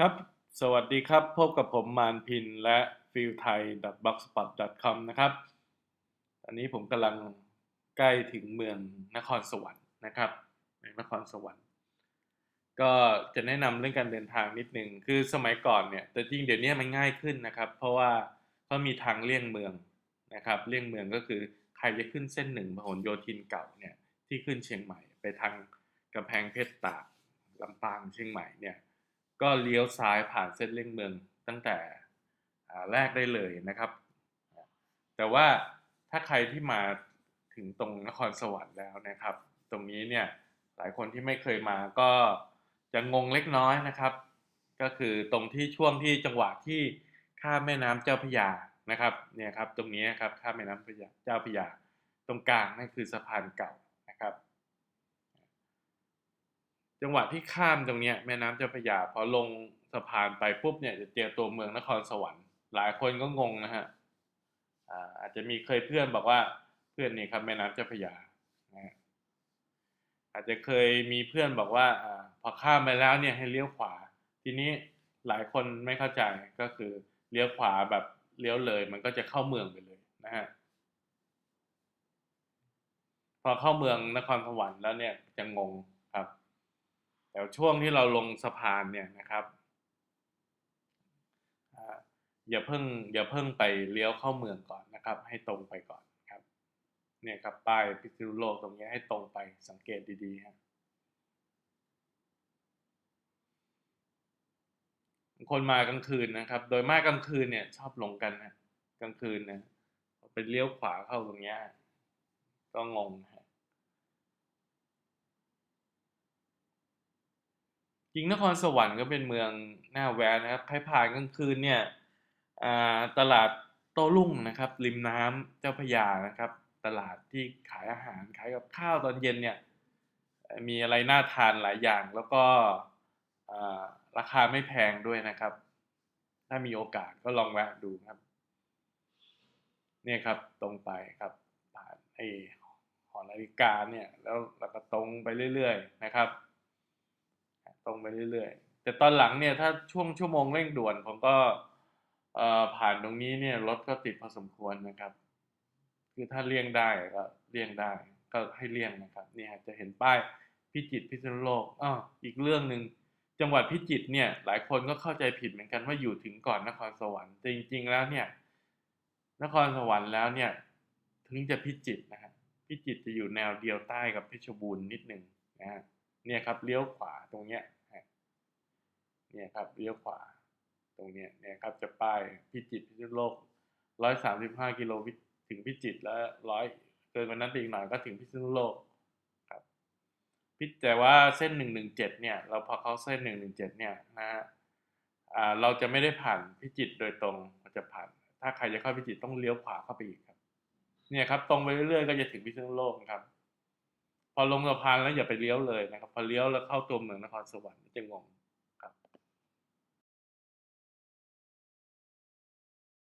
ครับ สวัสดีครับ พบกับผมมานพินและฟิลไทย blogspot com นะครับ อันนี้ผมกำลังใกล้ถึงเมืองนครสวรรค์นะครับเมืองนครสวรรค์ ก็จะแนะนำเรื่องการเดินทางนิดนึง คือสมัยก่อนเนี่ย แต่จริงเดี๋ยวนี้มันง่ายขึ้นนะครับ เพราะว่าเขามีทางเลี่ยงเมืองนะครับ เลี่ยงเมืองก็คือใครจะขึ้นเส้นหนึ่งพหลโยธินเก่าเนี่ยที่ขึ้นเชียงใหม่ไปทางกำแพงเพชรตากลำปางเชียงใหม่เนี่ย ก็เลี้ยวซ้ายผ่านเส้นเลี่ยงเมืองตั้งแต่แรกได้เลยนะครับ แต่ว่าถ้าใครที่มาถึงตรงนครสวรรค์แล้วนะครับ ตรงนี้เนี่ยหลายคนที่ไม่เคยมาก็จะงงเล็กน้อยนะครับ ก็คือตรงที่ช่วงที่จังหวะที่ข้ามแม่น้ำเจ้าพยานะครับเนี่ยครับตรงนี้ครับข้ามแม่น้ำเจ้าพยา ตรงกลางนั่นคือสะพานเก่านะครับ จังหวะที่ข้ามตรงนี้แม่น้ำเจ้าพระยาพอลงสะพานไปปุ๊บเนี่ยจะเจอตัวเมืองนครสวรรค์ หลายคนก็งงนะฮะอาจจะมีเคยเพื่อนบอกว่าเพื่อนนี่ครับแม่น้ำเจ้าพระยาอาจจะเคยมีเพื่อนบอกว่าอพอข้ามไปแล้วเนี่ยให้เลี้ยวขวา ทีนี้หลายคนไม่เข้าใจก็คือเลี้ยวขวาแบบเลี้ยวเลย มันก็จะเข้าเมืองไปเลยนะฮะพอเข้าเมืองนครสวรรค์แล้วเนี่ยจะงงครับ แต่ช่วงที่เราลงสะพานเนี่ยนะครับอย่าเพิ่งอย่าเพิ่งไปเลี้ยวเข้าเมืองก่อนนะครับ ให้ตรงไปก่อนครับเนี่ยครับป้ายพิษณุโลกตรงนี้ให้ตรงไปสังเกตดีๆครับคนมากลางคืนนะครับ โดยมากกลางคืนเนี่ยชอบหลงกันนะกลางคืนนะไปเลี้ยวขวาเข้าตรงนี้ก็งงนะ จริงนครสวรรค์ก็เป็นเมืองหน่าแวะนะครับใครผ่านกลางคืนเนี่ยตลาดโต้รุ่งนะครับ ริมน้ำเจ้าพยานะครับ ตลาดที่ขายอาหารขายกับข้าวตอนเย็นเนี่ยมีอะไรน่าทานหลายอย่าง แล้วก็ราคาไม่แพงด้วยนะครับ ถ้ามีโอกาสก็ลองแวะดูครับ เนี่ยครับตรงไปครับผ่านไอหอนาฬิกาเนี่ยแล้วเราก็ตรงไปเรื่อย ๆ นะครับ ตรงไปเรื่อยๆ แต่ตอนหลังเนี่ยถ้าช่วงชั่วโมงเร่งด่วนผมก็ผ่านตรงนี้เนี่ยรถก็ติดพอสมควรนะครับ คือถ้าเลี่ยงได้ก็เลี่ยงได้ ก็ให้เลี่ยงนะครับนี่จะเห็นป้ายพิจิตรพิษณุโลกอ้ออีกเรื่องหนึ่งจังหวัดพิจิตรเนี่ยหลายคนก็เข้าใจผิดเหมือนกันว่าอยู่ถึงก่อนนครสวรรค์แต่จริง ๆ แล้วเนี่ยนครสวรรค์แล้วเนี่ยถึงจะพิจิตรนะครับพิจิตรจะอยู่แนวเดียวใต้กับเพชรบูรณ์นิดหนึ่งนะฮะเนี่ยครับเลี้ยวขวาตรงเนี้ย เนี่ยครับเลี้ยวขวาตรงเนี้ยเนี่ยครับจะป้ายพิจิตรพิจิตรโลกร้อยสามสิบห้ากิโลถึงพิจิตรแล้วร้อยเกินวันนั้นอีกหน่อยก็ถึงพิจิตรโลกครับพิแต่ว่าเส้นหนึ่งหนึ่งเจ็ดเนี่ยเราพอเขาเส้นหนึ่งหนึ่งเจ็ดเนี่ยนะฮะอ่าเราจะไม่ได้ผ่านพิจิตรโดยตรงเราจะผ่าน ถ้าใครจะเข้าพิจิตรต้องเลี้ยวขวาเข้าไปอีกครับเนี่ยครับตรงไปเรื่อยๆก็จะถึงพิษณุโลกครับ พอลงสะพานแล้วอย่าไปเลี้ยวเลยนะครับ พอเลี้ยวแล้วเข้าตัวเมืองนครสวรรค์จะงง